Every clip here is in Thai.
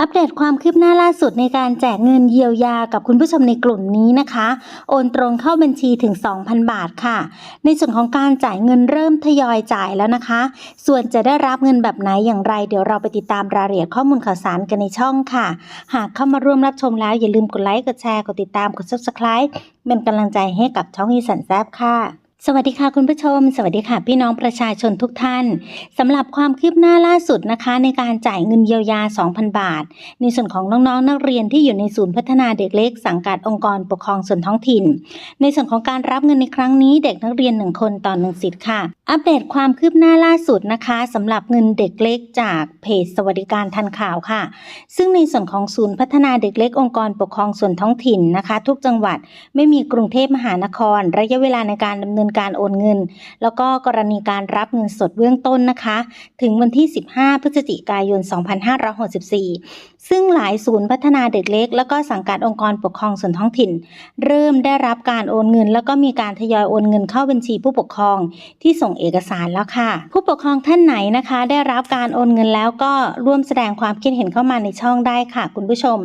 อัปเดตความคืบหน้าล่าสุดในการแจกเงินเยียวยากับคุณผู้ชมในกลุ่มนี้นะคะ โอนตรงเข้าบัญชีถึง 2,000 บาทค่ะ ในส่วนของการจ่ายเงินเริ่มทยอยจ่ายแล้วนะคะ ส่วนจะได้รับเงินแบบไหนอย่างไร เดี๋ยวเราไปติดตามรายละเอียดข้อมูลข่าวสารกันในช่องค่ะ หากเข้ามาร่วมรับชมแล้วอย่าลืมกดไลค์กดแชร์กดติดตามกด subscribe เป็นกำลังใจให้กับช่องอีสันแซบค่ะ สวัสดีค่ะคุณผู้ชม สวัสดีค่ะพี่น้องประชาชนทุกท่านสำหรับความคืบหน้าล่าสุดนะคะ ในการจ่ายเงินเยียวยา 2,000 บาท ในส่วนของน้องๆนักเรียนที่อยู่ในศูนย์พัฒนาเด็กเล็กสังกัดองค์กรปกครองส่วนท้องถิ่น ในส่วนของการรับเงินในครั้งนี้เด็กนักเรียน1คนต่อ1สิทธิ์ค่ะ อัปเดตความคืบหน้าล่าสุดนะคะสำหรับเงินเด็กเล็กจากเพจสวัสดิการทันข่าวค่ะ ซึ่งในส่วนของศูนย์พัฒนาเด็กเล็กองค์กรปกครองส่วนท้องถิ่นนะคะ ทุกจังหวัดไม่มีกรุงเทพมหานคร ระยะเวลาในการดำเนินการโอนเงิน แล้วก็กรณีการรับเงินสดเบื้องต้นนะคะ ถึงวันที่ 15 พฤศจิกายน 2564 ซึ่งหลายศูนย์พัฒนาเด็กเล็ก แล้วก็สังกัดองค์กรปกครองส่วนท้องถิ่น เริ่มได้รับการโอนเงิน แล้วก็มีการทยอยโอนเงินเข้าบัญชีผู้ปกครองที่ส่งเอกสารแล้วค่ะ ผู้ปกครองท่านไหนนะคะ ได้รับการโอนเงินแล้วก็ร่วมแสดงความคิดเห็นเข้ามาในช่องได้ค่ะ คุณผู้ชม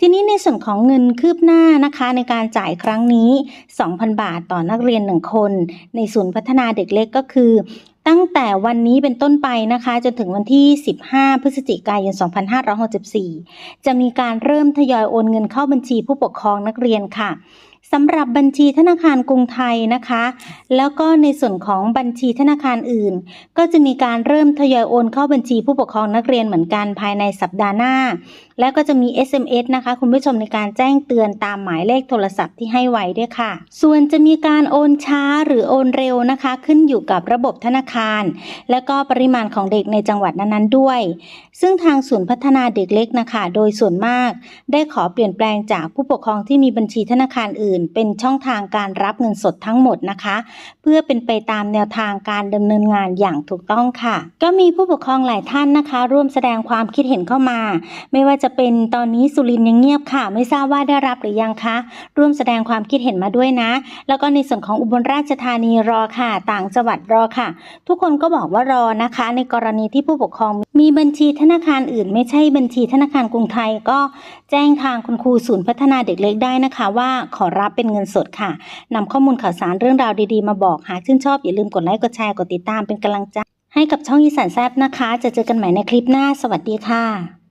ทีนี้ในส่วนของเงินคืบหน้านะคะ ในการจ่ายครั้งนี้ 2,000 บาทต่อนักเรียน 1 คน ในศูนย์พัฒนาเด็กเล็กก็คือ ตั้งแต่วันนี้เป็นต้นไปนะคะ จนถึงวันที่ 15 พฤศจิกายน 2564 จะมีการเริ่มทยอยโอนเงินเข้าบัญชีผู้ปกครองนักเรียนค่ะ สำหรับบัญชีธนาคารกรุงไทยนะคะ แล้วก็ในส่วนของบัญชีธนาคารอื่น ก็จะมีการเริ่มทยอยโอนเข้าบัญชีผู้ปกครองนักเรียนเหมือนกันภายในสัปดาห์หน้า แล้วก็จะมี SMS นะคะ คุณผู้ชมในการแจ้งเตือนตามหมายเลขโทรศัพท์ที่ให้ไว้ด้วยค่ะ ส่วนจะมีการโอนช้าหรือโอนเร็วนะคะ ขึ้นอยู่กับระบบธนาคาร และก็ปริมาณของเด็กในจังหวัดนั้นๆด้วย ซึ่งทางศูนย์พัฒนาเด็กเล็กนะคะ โดยส่วนมาก ได้ขอเปลี่ยนแปลงจากผู้ปกครองที่มีบัญชีธนาคารอื่นเป็นช่องทางการรับเงินสดทั้งหมดนะคะ เพื่อเป็นไปตามแนวทางการดำเนินงานอย่างถูกต้องค่ะ ก็มีผู้ปกครองหลายท่านนะคะ ร่วมแสดงความคิดเห็นเข้ามา ไม่ว่าจะเป็นตอนนี้สุรินยังเงียบค่ะ ไม่ทราบว่าได้รับหรือยังคะ ร่วมแสดงความคิดเห็นมาด้วยนะ แล้วก็ในส่วนของอุบลราชธานีรอค่ะ ต่างจังหวัดรอค่ะ ทุกคนก็บอกว่ารอนะคะ ในกรณีที่ผู้ปกครองมีบัญชีธนาคารอื่น ไม่ใช่บัญชีธนาคารกรุงไทยก็แจ้งทางคุณครูศูนย์พัฒนาเด็กเล็กได้นะคะว่าขอรับเป็นเงินสดค่ะนำข้อมูลข่าวสารเรื่องราวดีๆมาบอก หากชื่นชอบอย่าลืมกดไลค์กดแชร์กดติดตามเป็นกำลังใจให้กับช่องอีสานแซบนะคะ จะเจอกันใหม่ในคลิปหน้า สวัสดีค่ะ